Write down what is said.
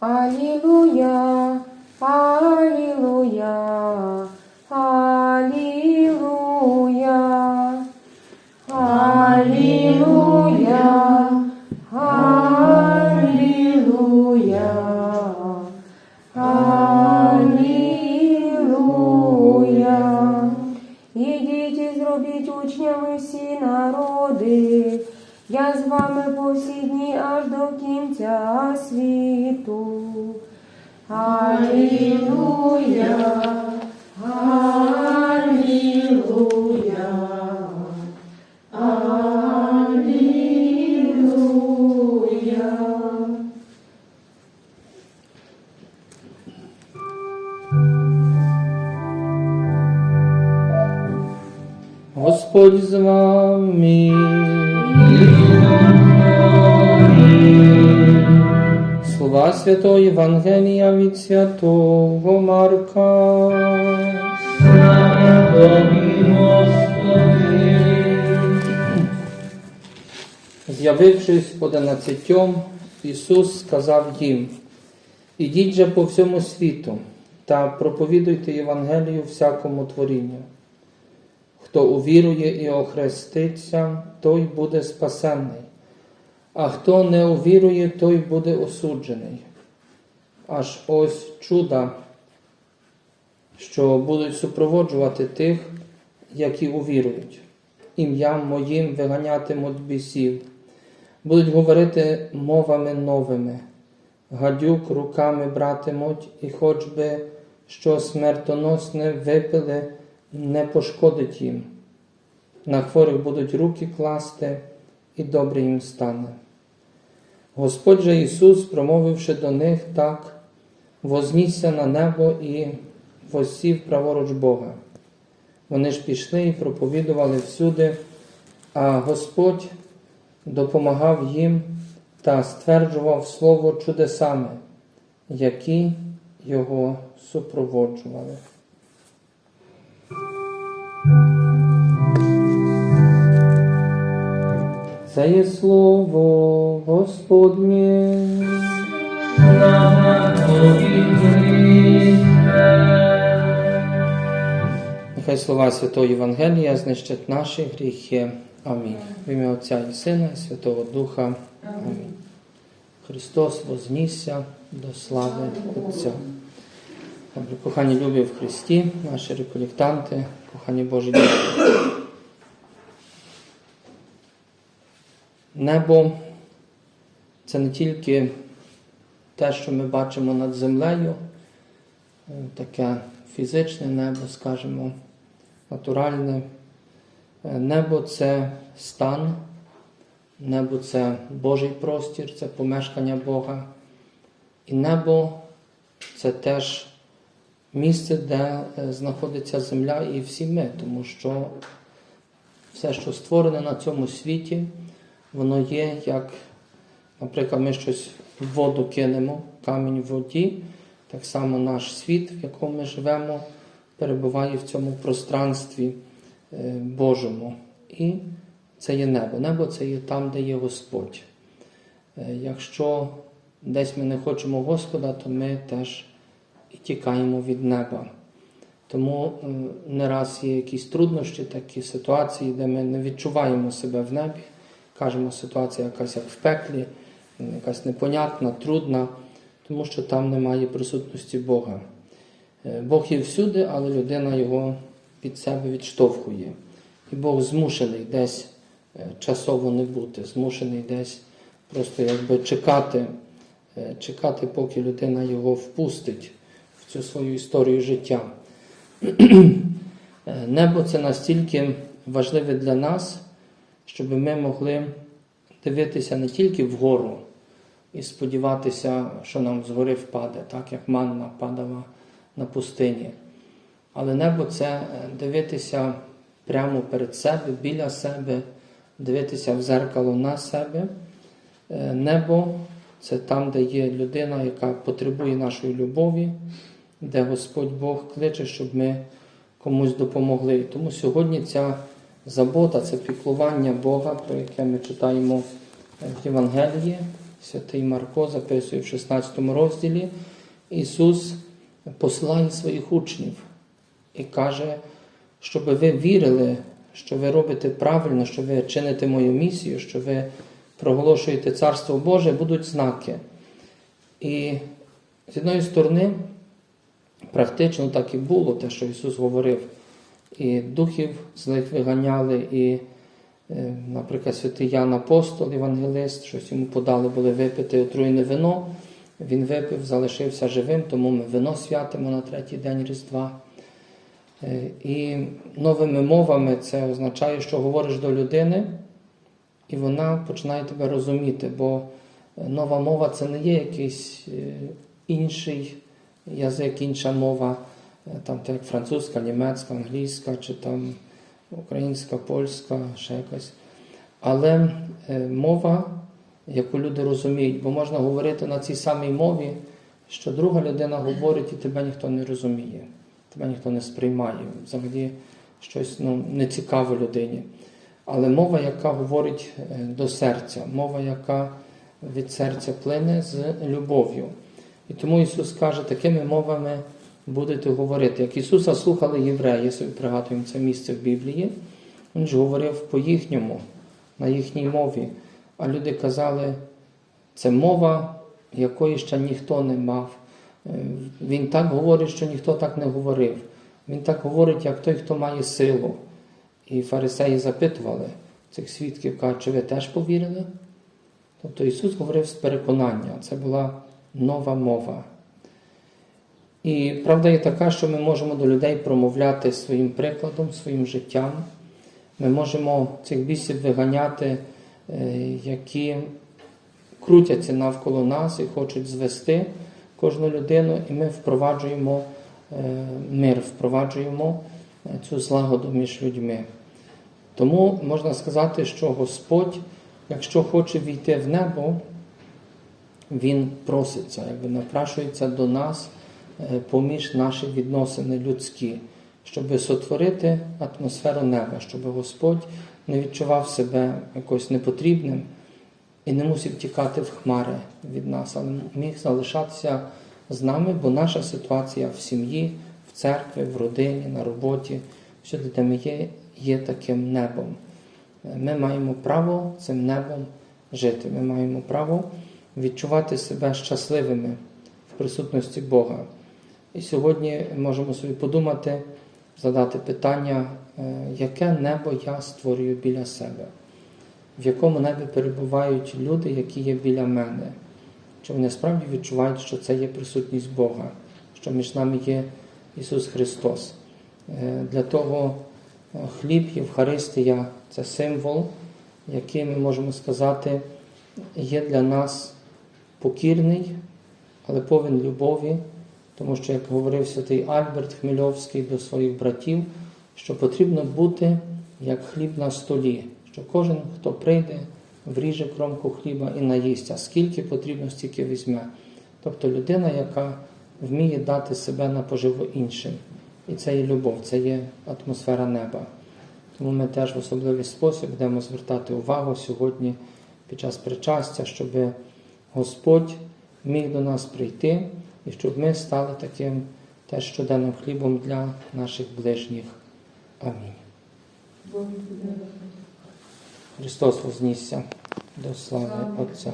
Алілуя, Алілуя, Алілуя, Алілуя, Алілуя, Алілуя. Ідіть і зробіть учнями всі народи. Я з вами по всі дні аж до кінця світу. Алілуя, Алілуя, Алілуя. Господь з вами. Слова Святого Євангелія від Святого Марка. З'явившись одинадцятьом, Ісус сказав їм: Ідіть же по всьому світу та проповідуйте Євангелію всякому творінню. Хто увірує і охреститься, той буде спасенний, а хто не увірує, той буде осуджений. Аж ось чуда, що будуть супроводжувати тих, які увірують. Ім'ям моїм виганятимуть бісів, будуть говорити мовами новими, гадюк руками братимуть, і хоч би що смертоносне випили, не пошкодить їм. На хворих будуть руки класти, і добре їм стане. Господь же Ісус, промовивши до них так, вознісся на небо і восів праворуч Бога. Вони ж пішли і проповідували всюди, а Господь допомагав їм та стверджував Слово чудесами, які його супроводжували. Це є слово Господнє. Нехай слова Святого Євангелія знищать наші гріхи. Амінь. В ім'я Отця і Сина, і Святого Духа. Амінь. Христос вознісся до слави Отця. Добре, кохані любі в Христі, наші реколектанти, кохані Божі діти. Небо це не тільки те, що ми бачимо над землею, е, таке фізичне небо, скажімо, натуральне. Е, Небо це стан, небо це Божий простір, це помешкання Бога. І небо це теж місце, де е, знаходиться земля і всі ми, тому що все, що створене на цьому світі, воно є як, наприклад, ми щось в воду кинемо, камінь в воді, так само наш світ, в якому ми живемо, перебуває в цьому пространстві е, Божому. І це є небо. Небо це є там, де є Господь. Е, Якщо десь ми не хочемо Господа, то ми теж і тікаємо від неба. Тому е, не раз є якісь труднощі, такі ситуації, де ми не відчуваємо себе в небі. Кажемо, ситуація якась як в пеклі, якась непонятна, трудна, тому що там немає присутності Бога. Е, Бог є всюди, але людина його від себе відштовхує. І Бог змушений десь е, часово не бути, змушений десь просто якби чекати, е, чекати, поки людина його впустить в цю свою історію життя. Небо це настільки важливе для нас, щоб ми могли дивитися не тільки вгору і сподіватися, що нам згори впаде, так як манна падала на пустині. Але небо це е, дивитися прямо перед себе, біля себе, дивитися в зеркало на себе. Е, Небо це там, де є людина, яка потребує нашої любові, де Господь Бог кличе, щоб ми комусь допомогли. Тому сьогодні ця забота, це піклування Бога, про яке ми читаємо в Євангелії, святий Марко записує в 16 розділі, Ісус посилає своїх учнів і каже, щоб ви вірили, що ви робите правильно, що ви чините мою місію, що ви проголошуєте Царство Боже, будуть знаки. І з одної сторони, практично так і було, те, що Ісус говорив. І духів злих виганяли, і, е, наприклад, святий Ян Апостол, Євангелист, щось йому подали були випити отруєне вино. Він випив, залишився живим, тому ми вино святимо на третій день Різдва. Е, І новими мовами це означає, що говориш до людини, і вона починає тебе розуміти, бо нова мова це не є якийсь е, інший язик, інша мова, там так французька, німецька, англійська, чи там українська, польська, ще якась. Але е, мова, яку люди розуміють, бо можна говорити на цій самій мові, що друга людина говорить і тебе ніхто не розуміє, тебе ніхто не сприймає. Взагалі щось ну, не цікаво людині. Але мова, яка говорить е, до серця, мова, яка від серця плине з любов'ю. І тому Ісус каже, такими мовами будете говорити. Як Ісуса слухали євреї, собі пригадуємо це місце в Біблії, Він ж говорив по їхньому, на їхній мові. А люди казали, це мова, якої ще ніхто не мав. Е, Він так говорить, що ніхто так не говорив. Він так говорить, як той, хто має силу. І фарисеї запитували цих свідків, кажуть, чи ви теж повірили? Тобто Ісус говорив з переконання, це була нова мова. І правда є така, що ми можемо до людей промовляти своїм прикладом, своїм життям. Ми можемо цих бісів виганяти, е, які крутяться навколо нас і хочуть звести кожну людину, і ми впроваджуємо е, мир, впроваджуємо е, цю злагоду між людьми. Тому можна сказати, що Господь, якщо хоче війти в небо, Він проситься, якби напрашується до нас поміж наші відносини людські, щоб сотворити атмосферу неба, щоб Господь не відчував себе якось непотрібним і не мусив тікати в хмари від нас, але міг залишатися з нами, бо наша ситуація в сім'ї, в церкві, в родині, на роботі, всюди, де ми є, є таким небом. Ми маємо право цим небом жити. Ми маємо право відчувати себе щасливими в присутності Бога. І сьогодні можемо собі подумати, задати питання, е, яке небо я створюю біля себе, в якому небі перебувають люди, які є біля мене. Чи вони справді відчувають, що це є присутність Бога, що між нами є Ісус Христос. Е, Для того е, хліб, Євхаристія це символ, який ми можемо сказати, є для нас покірний, але повен любові, тому що, як говорив святий Альберт Хмельовський до своїх братів, що потрібно бути як хліб на столі, що кожен, хто прийде, вріже кромку хліба і наїсть, а скільки потрібно, стільки візьме. Тобто людина, яка вміє дати себе на поживу іншим. І це є любов, це є атмосфера неба. Тому ми теж в особливий спосіб будемо звертати увагу сьогодні під час причастя, щоб Господь міг до нас прийти і щоб ми стали таким теж щоденним хлібом для наших ближніх. Амінь. Христос вознісся до слави Отця.